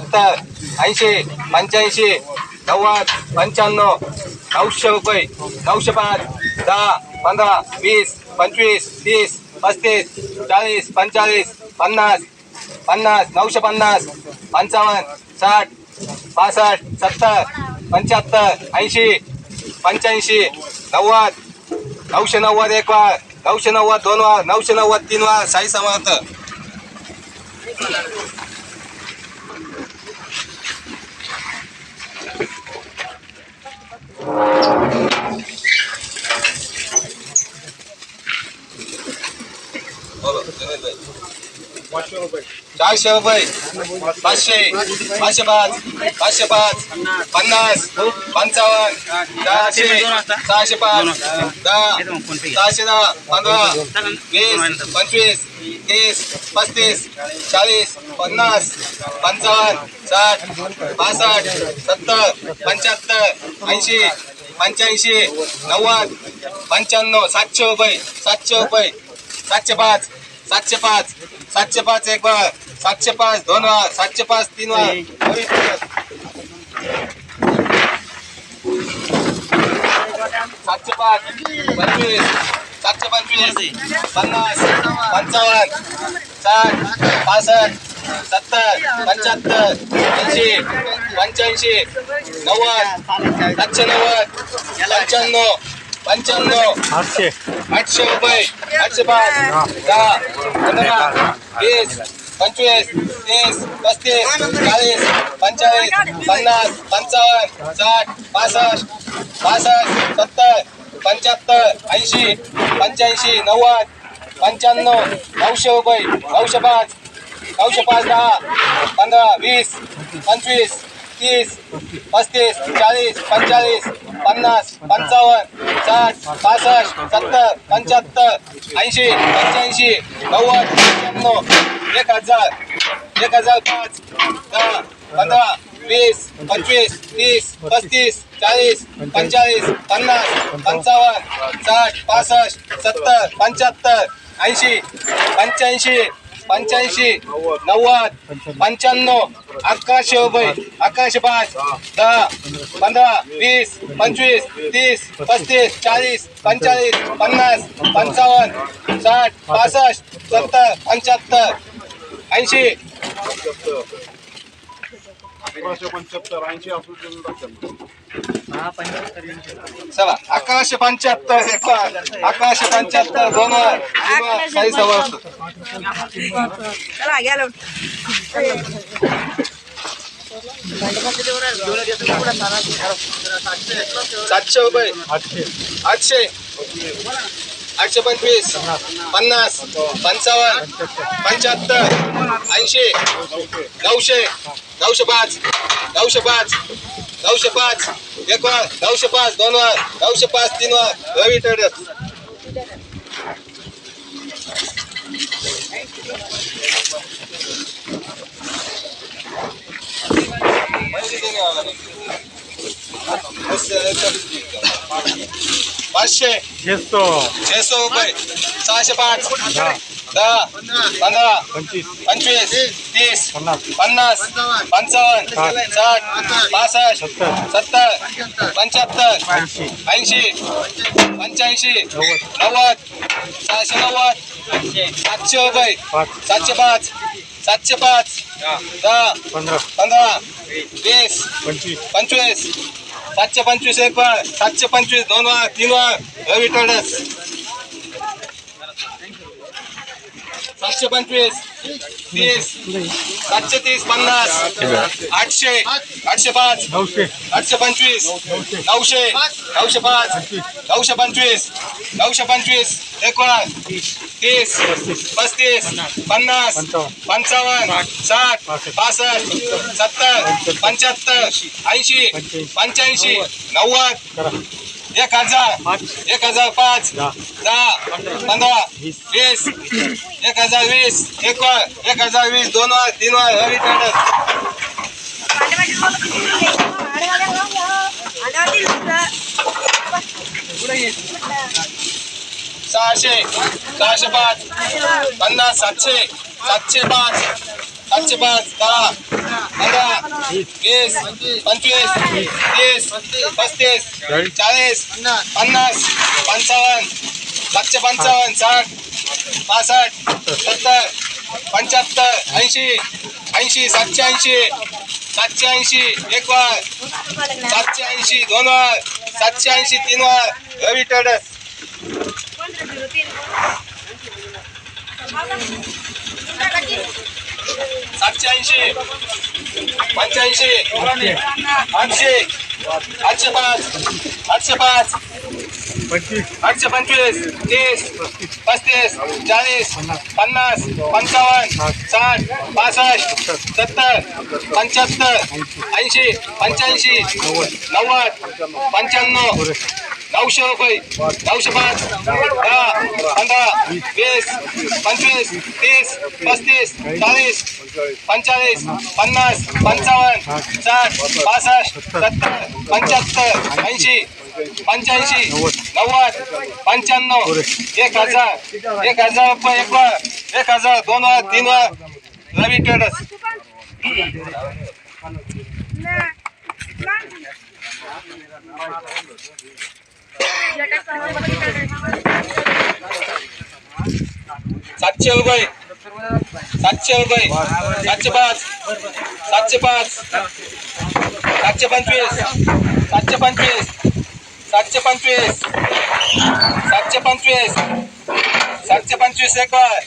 सत्तर ऐंशी पंच्याऐंशी नव्वद पंच्याण्णव नऊशे रुपये नऊशे पाच दहा पंधरा वीस पंचवीस तीस पस्तीस चाळीस पंचेचाळीस पन्नास पन्नास नऊशे पन्नास पंचावन्न साठ पासष्ट सत्तर पंच्याहत्तर ऐंशी पंच्याऐंशी नव्वद नऊशे नव्वद एक वार नऊशे नव्वद दोन वार नऊशे नव्वद तीन वार साई समर्थ. पाचशे रुपये. पाचशे. पाचशे पाच. पाचशे पाच. पन्नास. पंचावन्न. दहाशे सहाशे पाच. दहा. सहाशे दहा. पंधरा. वीस. पंचवीस. तीस. पस्तीस. चाळीस. पन्नास. पंचावन्न. साठ. पासष्ट सत्तर. पंच्याहत्तर. ऐंशी. पंच्याऐंशी. नव्वद. पंच्याण्णव. सातशे रुपये. सातशे रुपये. सातशे पाच. सातशे पाच सातशे पाच एक वार सातशे पाच दोन वार सातशे पाच तीन वार सातशे पाच पंचवीस सातशे पंचवीस पन्नास पंचावन्न साठ पासष्ट सत्तर पंच्याहत्तर ऐंशी पंच्याऐंशी नव्वद सातशे नव्वद पंच्याण्णव पंच्याण्णव आठशे. आठशे रुपये. आठशे पाच. दहा. पंधरा. वीस. पंचवीस. तीस. पस्तीस. चाळीस. पंचेचाळीस पन्नास. पंचावन्न. साठ. पासष्ट. पासष्ट. सत्तर. पंच्याहत्तर. ऐंशी. पंच्याऐंशी. नव्वद. पंच्याण्णव. नऊशे रुपये. नऊशे पाच. नऊशे पाच दहा. पंधरा. वीस. पंचवीस. तीस. पस्तीस. चाळीस. पंचेचाळीस पन्नास पंचावन्न साठ पासष्ट सत्तर पंच्याहत्तर ऐंशी पंच्याऐंशी नव्वद शहाण्णव एक हजार एक हजार पाच दहा पंधरा वीस पंचवीस तीस पस्तीस चाळीस पंचेचाळीस पन्नास पंचावन्न साठ पासष्ट सत्तर पंच्याहत्तर ऐंशी पंच्याऐंशी पंच्याऐंशी नव्वद पंच्याण्णव अकराशे रुपये अकराशे पाच दहा पंधरा वीस पंचवीस तीस पस्तीस चाळीस पंचेचाळीस पन्नास पंचावन्न साठ पासष्ट सत्तर पंच्याहत्तर ऐंशी. पंच्याहत्तर ऐंशी चला अकराशे पंच्याहत्तर एक. अकराशे पंच्याहत्तर दोन. काही गेलो सातशे रुपये. आठशे. आठशे. आठशे पंचवीस पन्नास पंचावन्न पंच्याहत्तर ऐंशी नऊशे नऊशे पाच नऊशे पाच नऊशे पाच एक वर नऊशे पाच दोन वर नऊशे पाच तीन वर रवी ट्रेडर्स पाचशे. घेतो. छेसो रुपये. सहाशे पाच. दहा. पंधरा. पंचवीस. तीस. पन्नास. पंचावन्न. साठ. पासष्ट. सत्तर. पंच्याहत्तर. ऐंशी. ऐंशी. पंच्याऐंशी. नव्वद. सहाशे नव्वद. सातशे रुपये. सातशे पाच. सातशे पाच. दहा. पंधरा. पंधरा. वीस. पंचवीस. पंचवीस. सातशे पंचवीस एक वार सातशे पंचवीस दोन वार तीन वार रवी ट्रेडर्स सातशे पंचवीस तीस सातशे तीस पन्नास आठशे आठशे पाच आठशे पंचवीस नऊशे नऊशे पाच नऊशे पंचवीस नऊशे पंचवीस एक तीस पस्तीस पन्नास पंचावन्न साठ पासष्ट सत्तर पंच्याहत्तर ऐंशी पंच्याऐंशी नव्वद एक हजार. एक हजार पाच. दहा. पंधरा. वीस. एक हजार वीस. एक वर एक हजार वीस. दोन वर तीन वर रवी सहाशे. सहाशे पाच. पन्नास. सातशे. सातशे पाच. सातशे पाच. दहा. पंधरा. वीस पंचवीस तीस पस्तीस चाळीस पन्नास पंचावन्न सातशे पंचावन्न साठ पासष्ट सत्तर पंच्याहत्तर ऐंशी ऐंशी सातशे ऐंशी सातशे ऐंशी एक वार सातशे ऐंशी दोन वार सातशे ऐंशी तीन वार रवी टडस पंच्याऐंशी. पंच्याऐंशी. आठशे. आठशे पाच. आठशे पाच. आठशे पंचवीस. तीस. पस्तीस. चाळीस. पन्नास. पंचावन्न. साठ. पासष्ट. सत्तर. पंच्याहत्तर. ऐंशी. पंच्याऐंशी. नव्वद. पंच्याण्णव. नऊशे रुपये. नऊशे पाच. दहा. पंधरा वीस पंचवीस तीस पस्तीस चाळीस पंचेचाळीस पन्नास पंचावन्न साठ पासष्ट सत्तर पंच्याहत्तर ऐंशी पंच्याऐंशी नव्वद पंच्याण्णव एक हजार एक हजार रुपये एक वर एक हजार दोन वर तीन वर. रवी ट्रेडर्स सातशे रुपये. सातशे रुपये. सातशे पाच. सातशे पाच. सातशे पंचवीस. सातशे पंचवीस. सातशे पंचवीस. सातशे पंचवीस. सातशे पंचवीस एक वर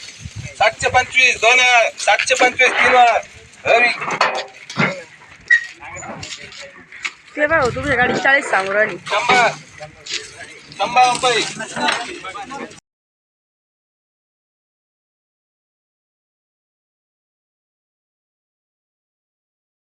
सातशे पंचवीस दोन वर सातशे पंचवीस तीन वर ते भाऊ तुमच्या गाडी चाळीस सांगू राहिली. शंभर. शंभर रुपये.